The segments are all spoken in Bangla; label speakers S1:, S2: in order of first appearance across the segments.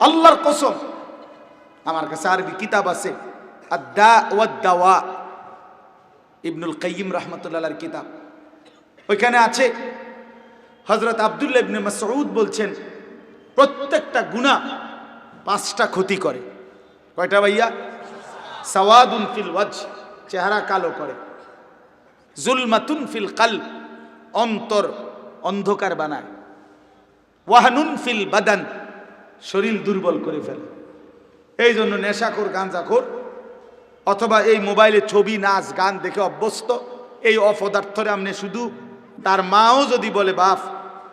S1: আল্লাহর কসম। আমার কাছে আরবি কিতাব আছে। ওয়াদ্দাওয়া ইবনুল কাইয়িম রহমতুল্লাহর কিতাব। ওইখানে আছে হজরত আবদুল্লাহ ইবনে মাসউদ বলছেন, প্রত্যেকটা গুণা পাঁচটা ক্ষতি করে। কয়টা ভাইয়া? সওয়াদুন ফিল ওয়াজ চেহারা কালো করে। জুলমাতুন ফিল কাল অন্তর অন্ধকার বানায়। ওয়াহানুন ফিল বাদান শরীর দুর্বল করে ফেলে। এই জন্য নেশাখোর, গাঁজাখোর, অথবা এই মোবাইলে ছবি, নাচ, গান দেখে অভ্যস্ত, এই অপদার্থরে আপনি শুধু তার মাও যদি বলে, বাপ,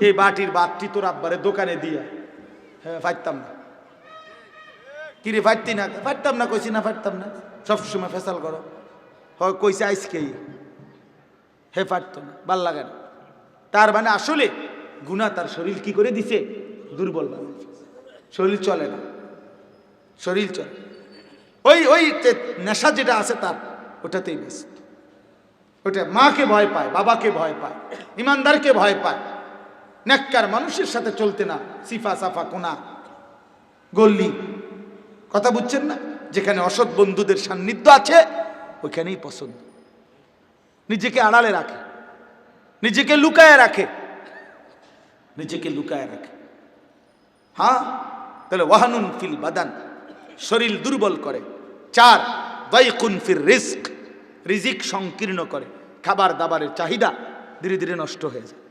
S1: এই বাটির বাটটি তোর আব্বারে দোকানে দিয়া। হ্যাঁ ফাইতাম না। কিরে ফাটতি না? ফাটতাম না, কইছি না ফাটতাম না। সবসময় ফেসাল করো। হয় কইছে আইস আইসকেই হে ফাটতো না, ভালো লাগে না। তার মানে আসলে গুণা তার শরীর কি করে দিছে? দুর্বল বানায়। ফেলছে। শরীর চলে না। শরীর চলে। ওই ওই নেশা যেটা আছে তার, ওটাতেই ব্যস্ত। ওটা মাকে ভয় পায়, বাবাকে ভয় পায়, ইমানদারকে ভয় পায়। নেককার মানুষের সাথে চলতে না, সিফা, সাফা, কোনা, গল্লি। কথা বুঝছেন না? যেখানে অসৎ বন্ধুদের সান্নিধ্য আছে, ওইখানেই পছন্দ। নিজেকে আড়ালে রাখে। নিজেকে লুকায় রাখে। নিজেকে লুকায় রাখে। হ্যাঁ? তাহলে ওয়াহানুন ফিল বাদান। শরীর দুর্বল করে। চার দাইকুন ফির রিস্ক। রিজিক সংকীর্ণ করে। খাবার দাবারের চাহিদা ধীরে ধীরে নষ্ট হয়ে যায়।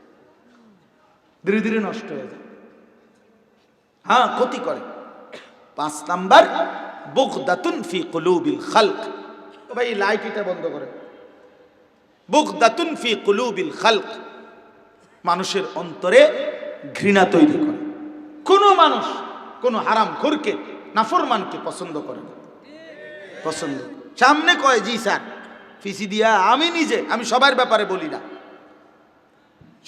S1: ধীরে ধীরে নষ্ট হয়ে যায়। হ্যাঁ ক্ষতি করে। পাঁচ নাম্বার, বুগদাতুন ফি কুলুবিল খালক। ভাই লাইট এটা বন্ধ করে বুগদাতুন ফি কুলুবিল খালক। মানুষের অন্তরে ঘৃণা তৈরি করে। কোনো মানুষ কোনো হারাম খোরকে, নাফরমানকে পছন্দ করে না। পছন্দ। সামনে কয়, জি স্যার, ফিসি দিয়া আমি নিজে, আমি সবার ব্যাপারে বলি না।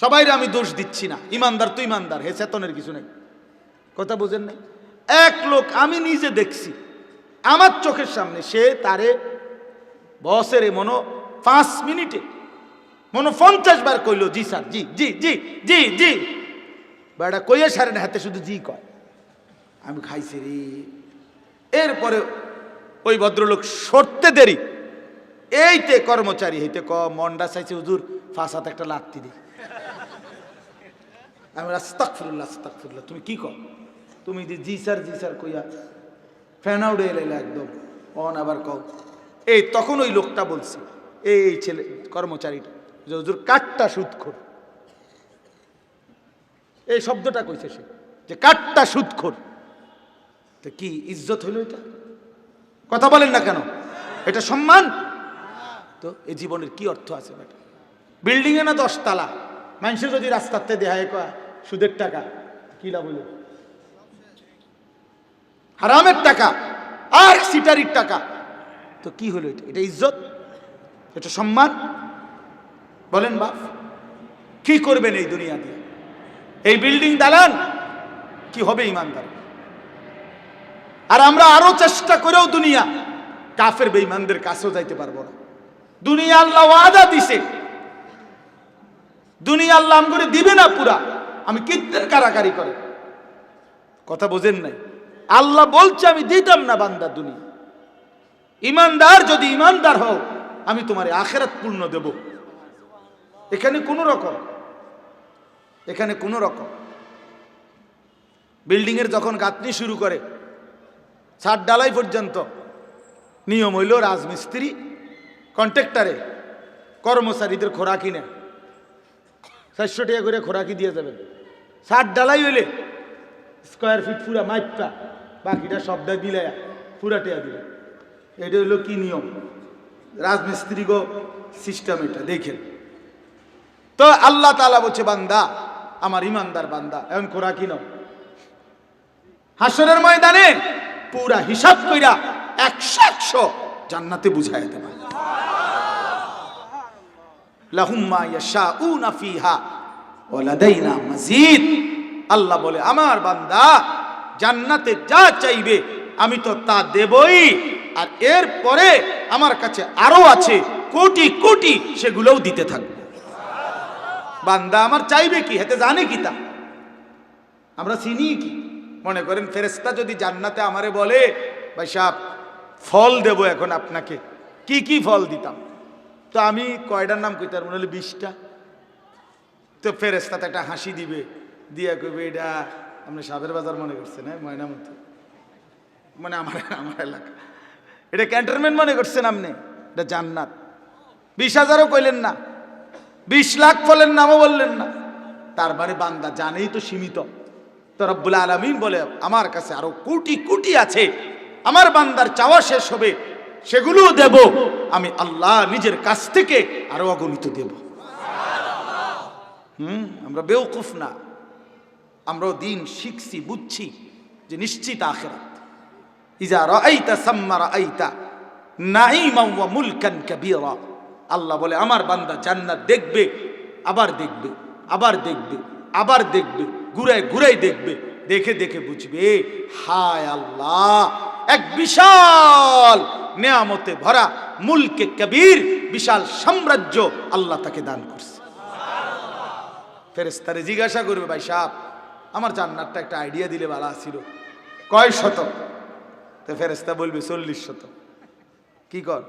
S1: সবাইরে আমি দোষ দিচ্ছি না, ইমানদার তো ইমানদার, হে চেতনের কিছু নেই। কথা বোঝেন নাই? এক লোক আমি নিজে দেখছি, আমার চোখের সামনে সে তারে বসের মনো পাঁচ মিনিটে, মনো পঞ্চাশ বার কইল, জি স্যার, জি জি জি জি জি। বেড়া কইয়ে সারে না হাতে শুধু জি কয়। আমি খাইছি রে। এরপরে ওই ভদ্রলোক সরতে দেরি। এইতে কর্মচারী হইতে ক, মন্ডা চাইছে, হুজুর, ফাঁস হাতে একটা লাত্তি দি। আমি আস্তাকফিরুল্লাহ আস্তাকফিরুল্লাহ তুমি কি কর তুমি যে জি স্যার জি স্যার কইয়া ফ্যান আউট এলাইলা একদম। অন আবার কও, এই তখন ওই লোকটা বলছে, এই এই ছেলে কর্মচারীটা যে হুজুর কাঠটা সুদ খোর এই শব্দটা কইছে সে, যে কাঠটা সুদ খোর তো কি ইজ্জত হইল এটা? কথা বলেন না কেন? এটা সম্মান? তো এই জীবনের কি অর্থ আছে বেটা বিল্ডিং এ না দশতলা? মানুষের যদি রাস্তাতে দেহায় কয়, সুদের টাকা, কি লাভ হইল? হারামের টাকা, আর সিটারির টাকা। তো কি হলো এটা? এটা ইজ্জত? এটা সম্মান? বলেন বাপ, কি করবেন এই দুনিয়া দিয়ে? এই বিল্ডিং দালান? কি হবে ইমানদার? আর আমরা আরও চেষ্টা করেও দুনিয়া কাফের বেঈমানদের কাছেও যাইতে পারব না। দুনিয়া আল্লাহ ওয়াদা দিছে। দুনিয়া আল্লাহ আম করে দিবে না পুরা। আমি কীর্তের কারাকারি করে। কথা বোঝেন নাই। আল্লাহ বলছে, আমি দিতাম না বান্দা দুনিয়া। ইমানদার যদি ইমানদার হও, আমি তোমার আখেরাত পূর্ণ দেব। এখানে কোনো রকম। এখানে কোনো রকম। বিল্ডিংয়ের যখন গাঁথনি শুরু করে ছাদ ডালাই পর্যন্ত। নিয়ম হইল রাজমিস্ত্রি, কন্ট্রাক্টারে, কর্মচারীদের খোরাকি নেয় চারশো টাকা করে খোরাকি দিয়ে যাবেন? ছাদ ডালাই হইলে স্কোয়ার ফিট পুরা মাইপটা, বাকিটা সবটা মিলাইয়া পুরা টেয়া দিবে। এটা হইল কি নিয়ম? রাজমিস্ত্রি গো সিস্টেম এটা, দেখেন। তো আল্লাহ তালা বলছে, বান্দা, আমার ইমানদার বান্দা, এখন খোরাকি নাও হাসরের ময়দানে পুরা হিসাব কইরা একশো একশো জান্নাতে বুঝাই দেবা। লাহুম্মা ইয়াশাউনা ফিহা ওয়া লাদাইনা আল্লাহ বলে, আমার বান্দা, জান্নাতে যা চাইবে আমি তো তা দেবই। আর এর পরে আমার কাছে আরও আছে কোটি কোটি, সেগুলোও দিতে থাকবে। বান্দা আমার চাইবে কি? হেতে জানে কি তা? আমরা চিনি কি? মনে করেন ফেরেস্তা যদি জান্নাতে আমারে বলে, ভাই সাহেব, ফল দেব এখন আপনাকে। কি কি ফল দিতাম? তো আমি কয়টার নাম কইতাম মনে হলে বিশটা। তো ফেরেস্তাতে একটা হাসি দিবে, দিয়া কইবে, এটা আপনি সাবের বাজার মনে করছেন হ্যাঁ ময়নামতি? মানে আমার আমার এলাকা। এটা ক্যান্টনমেন্ট মনে করছেন আপনি? এটা জান্নাত। বিশ হাজারও কইলেন না। বিশ লাখ ফলের নামও বললেন না। তার মানে বান্দা জানেই তো সীমিত। তো রব্বুল আলমিন বলে, আমার কাছে আরও কোটি কোটি আছে। আমার বান্দার চাওয়া শেষ হবে। সেগুলোও দেব। আমি আল্লাহ নিজের কাছ থেকে আরও অগণিত দেব। হুম, আমরা বেউকুফ না। আমরাও দিন শিখছি, বুঝছি যে নিশ্চিত আখেরাত। ইজা রাআইতা সাম্মা রাআইতা নাঈমান ওয়া মুলকান কাবীরা। আল্লাহ বলে, আমার বান্দা জান্নাত দেখবে, আবার দেখবে আবার দেখবে আবার দেখবে। ঘুরায় ঘুরাই দেখবে, দেখে দেখে বুঝবে হায় আল্লাহ, এক বিশাল নেয়ামতে ভরা মুলকে কবির, বিশাল সাম্রাজ্য আল্লাহ তাকে দান করছে। ফেরেস্তারে জিজ্ঞাসা করবে, ভাই সাহ আমার জান্নাতটা একটা আইডিয়া দিলে ভালো ছিল কয় শত তো ফেরেস্তা বলবে, চল্লিশ শত কি কর?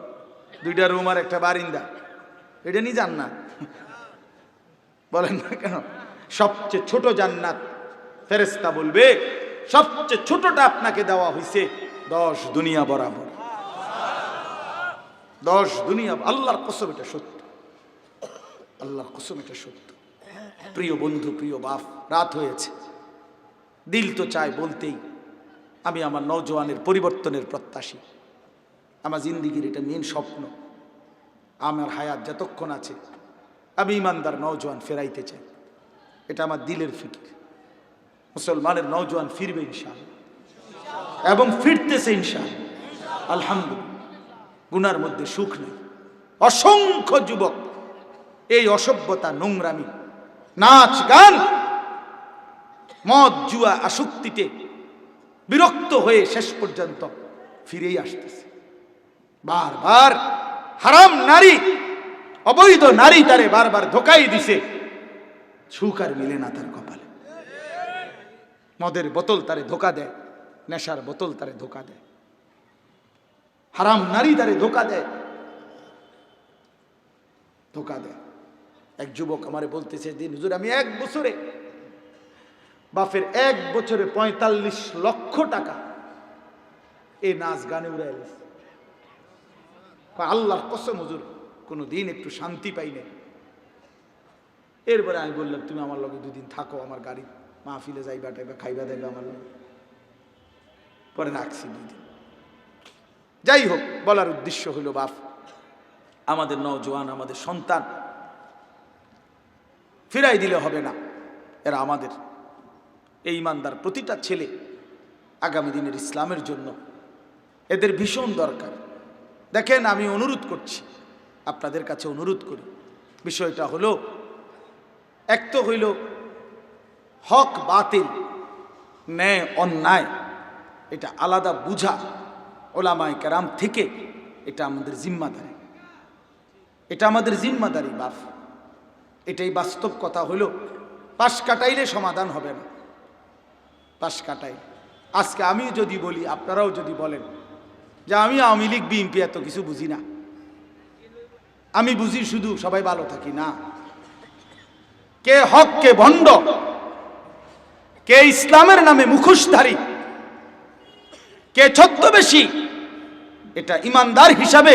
S1: দুইটা রুম আর একটা বারিন্দা। এটা নি জান্নাত? বলেন না কেন? সবচেয়ে ছোট জান্নাত ফেরেস্তা বলবে, সবচেয়ে ছোটটা আপনাকে দেওয়া হয়েছে দশ দুনিয়া বরাবর। দশ দুনিয়া, আল্লাহর কসম এটা সত্য। আল্লাহর কসম এটা সত্য। প্রিয় বন্ধু, প্রিয় বাপ, রাত হয়েছে। দিল তো চায় বলতেই, আমি আমার নৌজওয়ানের পরিবর্তনের প্রত্যাশী। আমার জিন্দিগির এটা মেন স্বপ্ন। আমার হায়াত যতক্ষণ আছে, আমি ইমানদার নৌজওয়ান ফেরাইতে চাই। এটা আমার দিলের ফিকির। মুসলমানের নৌজওয়ান ফিরবে ইনশাল এবং ফিরতেছে ইনশাল আলহামদুলিল্লাহ। গুনার মধ্যে সুখ নেই। অসংখ্য যুবক এই অসভ্যতা, নোংরামি, নাচ, গান, মদ, জুয়া, আসক্তিতে বিরক্ত হয়ে শেষ পর্যন্ত ফিরেই আসতেছে। বারবার হারাম নারী, অবৈধ নারী তারে বারবার ধোকাই দিছে। সুখ আর মিলে না তার কপালে। মদের বোতল তারে ধোকা দেয়, নেশার বোতল তারে ধোকা দেয়। হারাম নারী তারে ধোকা দেয় ধোকা দেয়। এক যুবক আমারে বলতেছে দিন হুজুর, আমি এক বছরে, বাপের এক বছরে পঁয়তাল্লিশ লক্ষ টাকা এই নাচ গানে উড়াই আল্লাহর কসম হুজুর, কোনো দিন একটু শান্তি পাই নাই। এরপরে আমি বললাম, তুমি আমার লগে দুদিন থাকো, আমার গাড়ি মাহফিলে যাইবা, টাইবা, খাইবা দেবে আমার লগে। পরে রাখছি দুই দিন। যাই হোক, বলার উদ্দেশ্য হলো বাপ, আমাদের নওজোয়ান, আমাদের সন্তান, ফিরাই দিলে হবে না। এরা আমাদের এই ইমানদার প্রতিটা ছেলে আগামী দিনের ইসলামের জন্য এদের ভীষণ দরকার। দেখেন, আমি অনুরোধ করছি, আপনাদের কাছে অনুরোধ করি। বিষয়টা হলো এক তো হইল হক বাতিল, ন্যায়, অন্যায়, এটা আলাদা বুঝা ওলামায় কেরাম থেকে এটা আমাদের জিম্মাদারি। এটা আমাদের জিম্মাদারি, বাপ। এটাই বাস্তব কথা হলো পাশ কাটাইলে সমাধান হবে না। পাশ কাটাই। আজকে আমি যদি বলি, আপনারাও যদি বলেন যে আমি আওয়ামী লীগ, বিএনপি এত কিছু বুঝি না। আমি বুঝি শুধু সবাই ভালো থাকি, না। কে হক, কে ভণ্ড, কে ইসলামের নামে মুখোশধারী, কে ছদ্মবেশী, এটা ইমানদার হিসাবে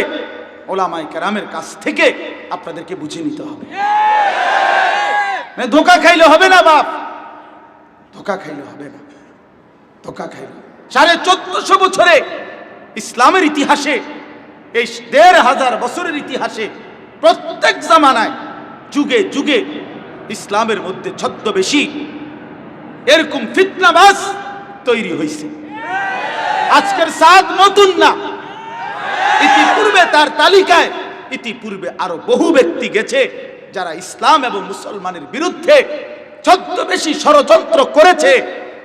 S1: ওলামাই কেরামের কাছ থেকে আপনাদেরকে বুঝে নিতে হবে। মানে ধোকা খাইলে হবে না বাপ, ধোকা খাইলে হবে না, ধোকা খাইলে। সাড়ে চোদ্দশো বছরে ইসলামের ইতিহাসে, এই দেড় হাজার বছরের ইতিহাসে প্রত্যেক জামানায় যুগে যুগে ইসলামের মধ্যে ছদ্মবেশী। এরকম ফিতনাবাস তৈরি হয়েছে আজকের সাদ নতুন না। ইতিপূর্বে তার তালিকায়, ইতিপূর্বে আরও বহু ব্যক্তি গেছে যারা ইসলাম এবং মুসলমানের বিরুদ্ধে ছদ্মবেশী ষড়যন্ত্র করেছে,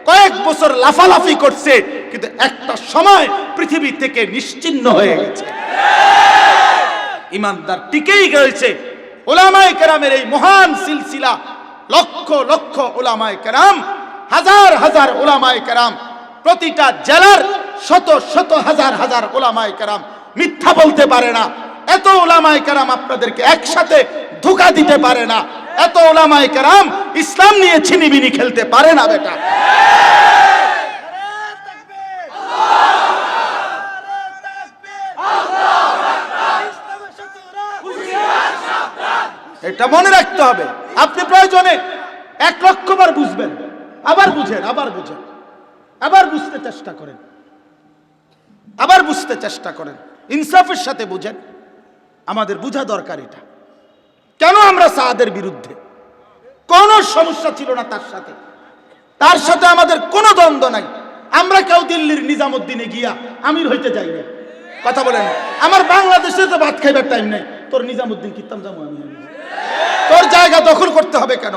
S1: কয়েক বছর লাফালাফি করছে, কিন্তু একটা সময় পৃথিবী থেকে নিশ্চিন্ন হয়ে গেছে। ইমানদার টিকেই গেছে ওলামায় কেরামের এই মহান সিলসিলা লক্ষ লক্ষ ওলামায় কেরাম, হাজার হাজার ওলামায় কেরাম, প্রতিটা জেলার শত শত হাজার হাজার ওলামায় কেরাম মিথ্যা বলতে পারে না। এত ওলামায় কেরাম আপনাদেরকে একসাথে ধোকা দিতে পারে না। এত ওলামায় কেরাম ইসলাম নিয়ে ছিনিবিনি খেলতে পারে না বেটা। এটা মনে রাখতে হবে। আপনি প্রয়োজনে এক লক্ষ বার বুঝবেন। আবার বুঝেন আবার বুঝেন। আবার বুঝতে চেষ্টা করেন। আবার বুঝতে চেষ্টা করেন। ইনসাফের সাথে বুঝেন। আমাদের বোঝা দরকার এটা। কেন আমরা সাহাদের বিরুদ্ধে? কোনো সমস্যা ছিল না তার সাথে। তার সাথে আমাদের কোনো দ্বন্দ্ব নাই। আমরা কেউ দিল্লির নিজামুদ্দিনে গিয়া আমির হইতে যাই কথা বলেন আমার বাংলাদেশে তো ভাত খাইবার টাইম নেই। তোর নিজামুদ্দিন কিতাম যাব আমি। তোর জায়গা দখল করতে হবে কেন?